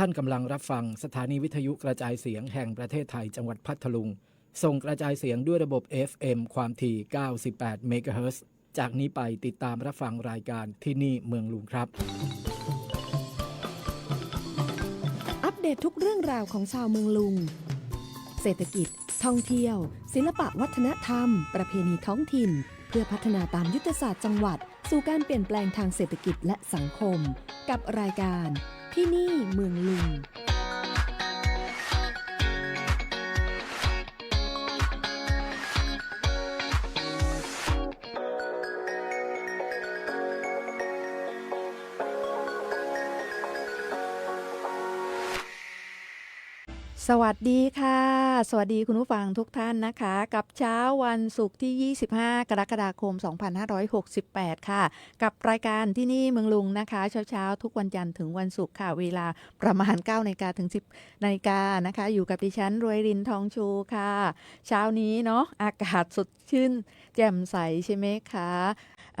ท่านกำลังรับฟังสถานีวิทยุกระจายเสียงแห่งประเทศไทยจังหวัดพัทลุง ส่งกระจายเสียงด้วยระบบ FM ความถี่ 98เมกะเฮิรตซ์จากนี้ไปติดตามรับฟังรายการที่นี่เมืองลุงครับ อัปเดตทุกเรื่องราวของชาวเมืองลุง เศรษฐกิจ ท่องเที่ยว ศิลปะวัฒนธรรม ประเพณีท้องถิ่น เพื่อพัฒนาตามยุทธศาสตร์จังหวัด สู่การเปลี่ยนแปลงทางเศรษฐกิจและสังคม กับรายการ ที่นี่เมืองลุง สวัสดีค่ะ สวัสดีคุณผู้ฟังทุกท่านนะคะ กับเช้าวันศุกร์ที่ 25 กรกฎาคม 2568 ค่ะ กับรายการที่นี่เมืองลุงนะคะ เช้าๆ ทุกวันจันทร์ถึงวันศุกร์ค่ะ เวลาประมาณ9นาฬิกาถึง 10นาฬิกานะคะ อยู่กับดิฉันรวยรินทองชูค่ะ เช้านี้เนาะอากาศสดชื่น แจ่มใสใช่ไหมคะ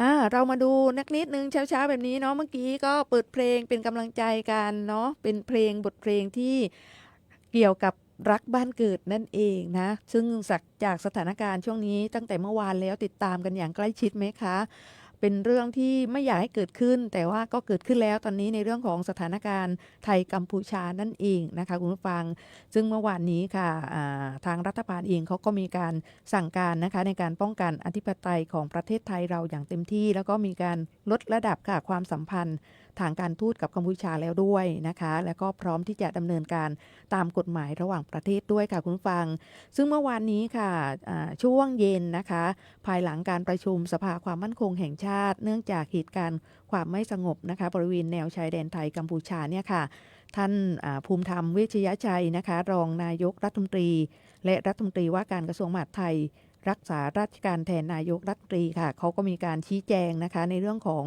อ่าเรามาดูนักนิดนึงเช้าๆแบบนี้เนาะเมื่อกี้ก็เปิดเพลงเป็นกำลังใจกันเนาะเป็นเพลงบทเพลงที่ เกี่ยวกับรักบ้านเกิดนั่นเองนะ ซึ่งจากจากสถานการณ์ช่วงนี้ตั้งแต่เมื่อวานแล้วติดตามกันอย่างใกล้ชิดไหมคะ เป็นเรื่องที่ไม่อยากให้เกิดขึ้น แต่ว่าก็เกิดขึ้นแล้วตอนนี้ในเรื่องของสถานการณ์ไทยกัมพูชานั่นเองนะคะ คุณผู้ฟัง ซึ่งเมื่อวานนี้ค่ะทางรัฐบาลเองเขาก็มีการสั่งการนะคะ ในการป้องกันอธิปไตยของประเทศไทยเราอย่างเต็มที่ แล้วก็มีการลดระดับค่ะความสัมพันธ์ ทางการทูตกับกัมพูชาแล้วด้วยนะคะ แล้วก็พร้อมที่จะดำเนินการตามกฎหมายระหว่างประเทศด้วยค่ะคุณฟัง ซึ่งเมื่อวานนี้ค่ะช่วงเย็นนะคะ ภายหลังการประชุมสภาความมั่นคงแห่งชาติ เนื่องจากเหตุการณ์ความไม่สงบนะคะ บริเวณแนวชายแดนไทยกัมพูชาเนี่ยค่ะท่านภูมิธรรมเวชยชัยนะคะ รองนายกรัฐมนตรี และรัฐมนตรีว่าการกระทรวงมหาดไทย รักษาราชการแทนนายกรัฐมนตรีค่ะเขาก็มีการชี้แจงนะคะ ในเรื่องของ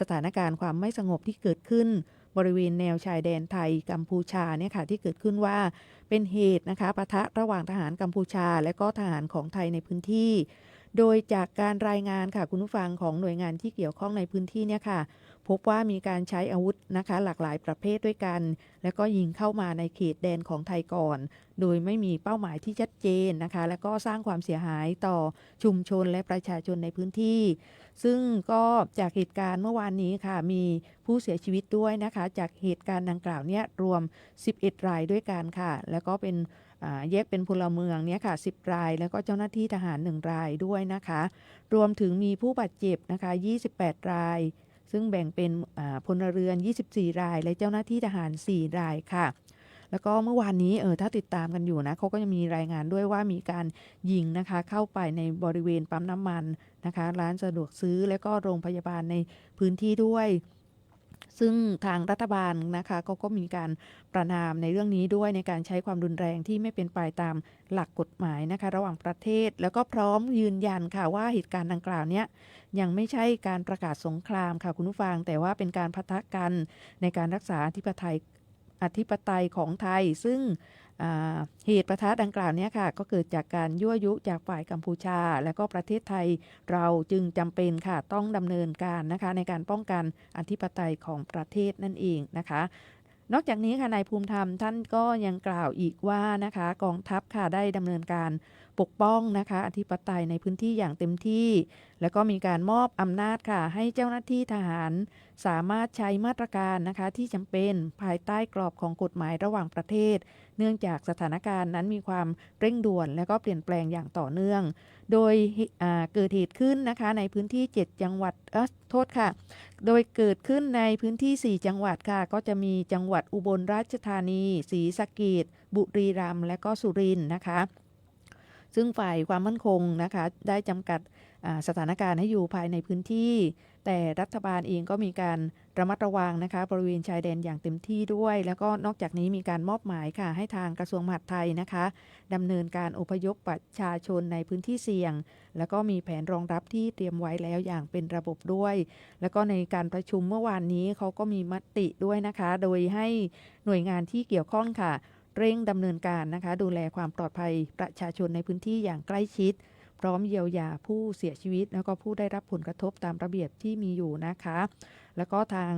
สถานการณ์ความไม่สงบที่เกิดขึ้น บริเวณแนวชายแดนไทยกัมพูชาเนี่ยค่ะที่เกิดขึ้นว่าเป็นเหตุนะคะปะทะระหว่างทหารกัมพูชา และก็ทหารของไทยในพื้นที่ โดยจากการรายงานค่ะคุณผู้ฟังของหน่วยงานที่เกี่ยวข้องในพื้นที่เนี่ยค่ะ พบว่ามีการใช้อาวุธนะคะ หลากหลายประเภทด้วยกัน แล้วก็ยิงเข้ามาในเขตแดนของไทยก่อน โดยไม่มีเป้าหมายที่ชัดเจนนะคะ แล้วก็สร้างความเสียหายต่อชุมชนและประชาชนในพื้นที่ ซึ่งก็จากเหตุการณ์เมื่อวานนี้ค่ะมีผู้เสียชีวิตด้วยนะคะ จากเหตุการณ์ดังกล่าวเนี่ยรวม 11 รายด้วยกันค่ะ แล้วก็เป็น แยกเป็นพลเมืองเนี่ยค่ะ 10 ราย แล้วก็เจ้าหน้าที่ทหาร 1 รายด้วยนะคะ รวมถึงมีผู้บาดเจ็บนะคะ 28 ราย ซึ่งแบ่งเป็นพลเรือน 24 ราย และเจ้าหน้าที่ทหาร 4 รายค่ะ แล้วก็เมื่อวานนี้เออถ้าติดตามกันอยู่นะเขาก็จะมีรายงานด้วยว่ามีการยิงนะคะ เข้าไปในบริเวณปั๊มน้ำมันนะคะ ร้านสะดวกซื้อและก็โรงพยาบาลในพื้นที่ด้วย ซึ่งทางรัฐบาลนะคะก็ก็มีการประนามในเรื่องนี้ด้วยในการใช้ความรุนแรงที่ไม่เป็นไปตามหลักกฎหมายนะคะ ระหว่างประเทศ แล้วก็พร้อมยืนยันค่ะว่าเหตุการณ์ดังกล่าวเนี้ยยังไม่ใช่การประกาศสงครามค่ะคุณผู้ฟัง แต่ว่าเป็นการพัฒกันในการรักษาอธิปไตยอธิปไตยของไทย ซึ่ง เหตุประทะดังกล่าวเนี้ยค่ะก็เกิดจากการยั่วยุจากฝ่ายกัมพูชา และก็ประเทศไทยเราจึงจำเป็นค่ะต้องดำเนินการนะคะในการป้องกันอธิปไตยของประเทศนั่นเองนะคะนอกจากนี้ค่ะนายภูมิธรรมท่านก็ยังกล่าวอีกว่านะคะกองทัพค่ะได้ดำเนินการปกป้องนะคะอธิปไตยในพื้นที่อย่างเต็มที่ แล้วก็มีการมอบอำนาจค่ะให้เจ้าหน้าที่ทหารสามารถใช้มาตรการนะคะที่จำเป็นภายใต้กรอบของกฎหมายระหว่างประเทศ เนื่องจากสถานการณ์นั้นมีความเร่งด่วน และก็เปลี่ยนแปลงอย่างต่อเนื่อง โดยเกิดเหตุขึ้นนะคะในพื้นที่ 7 จังหวัดเออโทษค่ะ โดยเกิดขึ้นในพื้นที่ 4 จังหวัดค่ะ ก็จะมีจังหวัดอุบลราชธานี ศรีสะเกดบุรีรัมย์และก็สุรินทร์นะคะ ซึ่งฝ่ายความมั่นคงนะคะได้จำกัดสถานการณ์ให้อยู่ภายในพื้นที่ แต่รัฐบาลเองก็มีการระมัดระวังนะคะบริเวณชายแดนอย่างเต็มที่ด้วย แล้วก็นอกจากนี้มีการมอบหมายค่ะให้ทางกระทรวงมหาดไทยนะคะดำเนินการอพยพประชาชนในพื้นที่เสี่ยง แล้วก็มีแผนรองรับที่เตรียมไว้แล้วอย่างเป็นระบบด้วย แล้วก็ในการประชุมเมื่อวานนี้เขาก็มีมติด้วยนะคะ โดยให้หน่วยงานที่เกี่ยวข้องค่ะ เร่งดำเนินการนะคะ ดูแลความปลอดภัยประชาชนในพื้นที่อย่างใกล้ชิด พร้อมเยียวยาผู้เสียชีวิต แล้วก็ผู้ได้รับผลกระทบตามระเบียบที่มีอยู่นะคะ แล้วก็ทาง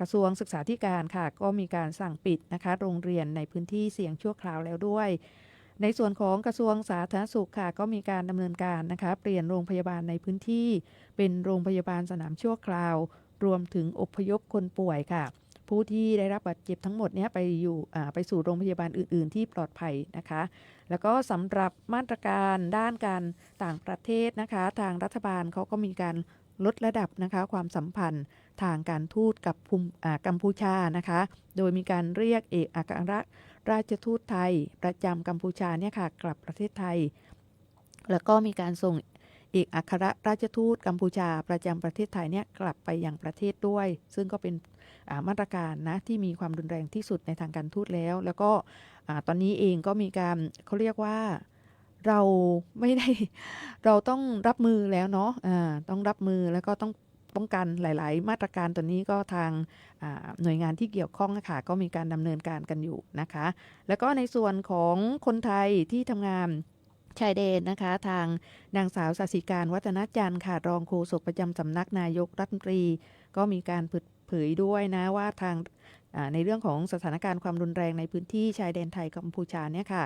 กระทรวงศึกษาธิการค่ะก็มีการสั่งปิดนะคะ โรงเรียนในพื้นที่เสี่ยงชั่วคราวแล้วด้วยในส่วนของกระทรวงสาธารณสุขค่ะก็มีการดำเนินการนะคะ เปลี่ยนโรงพยาบาลในพื้นที่ เป็นโรงพยาบาลสนามชั่วคราว รวมถึงอพยพคนป่วยค่ะ ผู้ที่ได้รับบาดเจ็บทั้งหมดเนี้ยไปอยู่ไปสู่โรงพยาบาลอื่น ๆ ที่ปลอดภัยนะคะ แล้วก็สำหรับมาตรการด้านการต่างประเทศนะคะ ทางรัฐบาลเขาก็มีการลดระดับนะคะความสัมพันธ์ทางการทูตกับภูมิกัมพูชานะคะ โดยมีการเรียกเอกอัครราชทูตไทย ประจำกัมพูชาเนี่ยค่ะกลับประเทศไทย แล้วก็มีการส่งเอกอัครราชทูตกัมพูชาประจำประเทศไทยเนี่ยกลับไปยังประเทศด้วย ซึ่งก็เป็น มาตรการนะที่มีความรุนแรงที่สุดในทางการทูตแล้ว แล้วก็อตอนนี้เองก็มีการเขาเรียกว่าเราไม่ได้เราต้องรับมือแล้วเนาะอ่าต้องรับมือแล้วก็ต้องป้องกันหลาย ๆ มาตรการตัวนี้ก็ทางาหน่วยงานที่เกี่ยวข้องนะคะก็มีการดำเนินการกันอยู่นะคะ แล้วก็ในส่วนของคนไทยที่ทำงานชายแดนนะคะ ทางนางสาวสศิการวัฒนจันทร์ค่ะรองโฆษกประจำสำนักนายกรัฐมนตรี ก็มีการ เผยด้วยนะว่าทางในเรื่องของสถานการณ์ความรุนแรงในพื้นที่ชายแดนไทยกัมพูชาเนี่ยค่ะ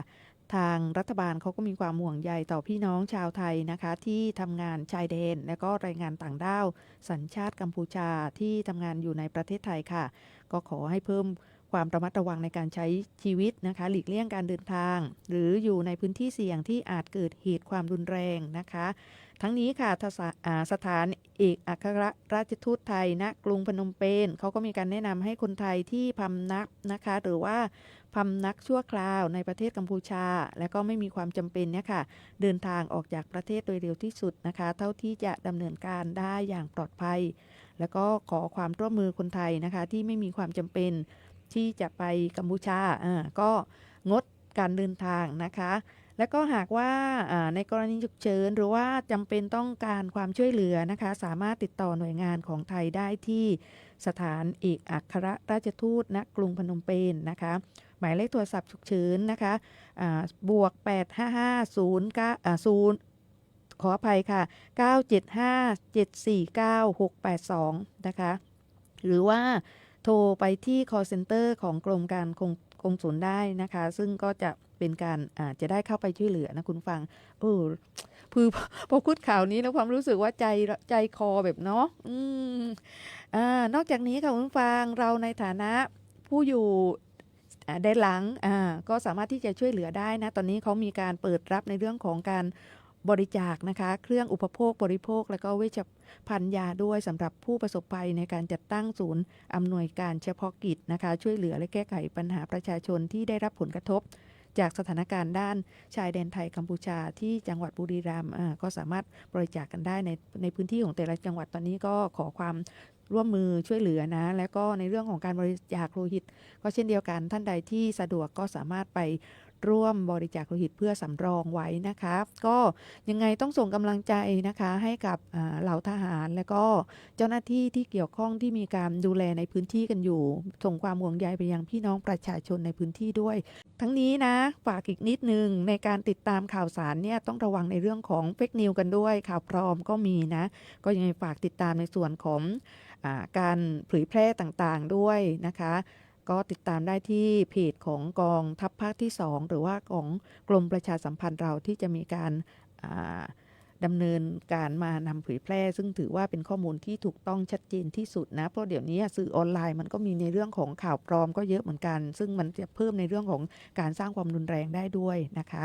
ทางรัฐบาลเขาก็มีความห่วงใยต่อพี่น้องชาวไทยนะคะ ที่ทำงานชายแดน และก็แรงงานต่างด้าว สัญชาติกัมพูชาที่ทำงานอยู่ในประเทศไทยค่ะ ก็ขอให้เพิ่ม ความระมัดระวังในการใช้ชีวิตนะคะ หลีกเลี่ยงการเดินทาง หรืออยู่ในพื้นที่เสี่ยงที่อาจเกิดเหตุความรุนแรงนะคะ ทั้งนี้ค่ะสถานเอกอัครราชทูตไทยณกรุงพนมเปญเขาก็มีการแนะนำให้คนไทยที่พำนักนะคะ หรือว่าพำนักชั่วคราวในประเทศกัมพูชา และก็ไม่มีความจำเป็นเนี่ยค่ะเดินทางออกจากประเทศโดยเร็วที่สุดนะคะ เท่าที่จะดำเนินการได้อย่างปลอดภัย แล้วก็ขอความร่วมมือคนไทยนะคะที่ไม่มีความจำเป็น ที่จะไปกัมพูชาอ่าก็งดการเดินทางนะคะ และก็หากว่าในกรณีฉุกเฉินหรือว่าจำเป็นต้องการความช่วยเหลือนะคะ สามารถติดต่อหน่วยงานของไทยได้ที่สถานเอกอัครราชทูตณกรุงพนมเปญนะคะ หมายเลขโทรศัพท์ฉุกเฉินนะคะบวก 855 0 9อ่า0ขออภัยค่ะ 975 749 682 นะคะ หรือว่า โทรไปที่ call center ของกรมการคงคงศูนย์ได้นะคะ ซึ่งก็จะเป็นการอาจจะได้เข้าไปช่วยเหลือนะคุณฟังเออคือพอพูดข่าวนี้แล้วความรู้สึกว่าใจใจคอแบบเนาะอืมอ่านอกจากนี้ค่ะคุณฟังเราในฐานะผู้อยู่อ่าด้านหลังอ่าก็สามารถที่จะช่วยเหลือได้นะ ตอนนี้เขามีการเปิดรับในเรื่องของการ บริจาคนะคะ เครื่องอุปโภคบริโภค แล้วก็เวชภัณฑ์ยาด้วยสำหรับผู้ประสบภัยในการจัดตั้งศูนย์อำนวยการเฉพาะกิจนะคะ ช่วยเหลือและแก้ไขปัญหาประชาชนที่ได้รับผลกระทบ จากสถานการณ์ด้านชายแดนไทยกัมพูชาที่จังหวัดบุรีรัมย์ก็สามารถบริจาคกันได้ในในพื้นที่ของแต่ละจังหวัดตอนนี้ก็ขอความร่วมมือช่วยเหลือนะ แล้วก็ในเรื่องของการบริจาคโลหิต ก็เช่นเดียวกันท่านใดที่สะดวกก็สามารถไป ร่วมบริจาคโลหิตเพื่อสำรองไว้นะคะ ก็ยังไงต้องส่งกำลังใจนะคะให้กับเหล่าทหาร และก็เจ้าหน้าที่ที่เกี่ยวข้องที่มีการดูแลในพื้นที่กันอยู่ ส่งความห่วงใยไปยังพี่น้องประชาชนในพื้นที่ด้วย ทั้งนี้นะฝากอีกนิดนึงในการติดตามข่าวสารเนี่ยต้องระวังในเรื่องของเฟกนิวกันด้วยข่าวปลอมก็มีนะ ก็ยังไงฝากติดตามในส่วนของอการเผยแพร่ต่างๆด้วยนะคะ ก็ติดตามได้ที่เพจของกองทัพภาคที่ 2 หรือว่าของกรมประชาสัมพันธ์เราที่จะมีการอ่าดำเนินการมานำเผยแพร่ ซึ่งถือว่าเป็นข้อมูลที่ถูกต้องชัดเจนที่สุดนะ เพราะเดี๋ยวนี้สื่อออนไลน์มันก็มีในเรื่องของข่าวปลอมก็เยอะเหมือนกัน ซึ่งมันจะเพิ่มในเรื่องของการสร้างความรุนแรงได้ด้วยนะคะ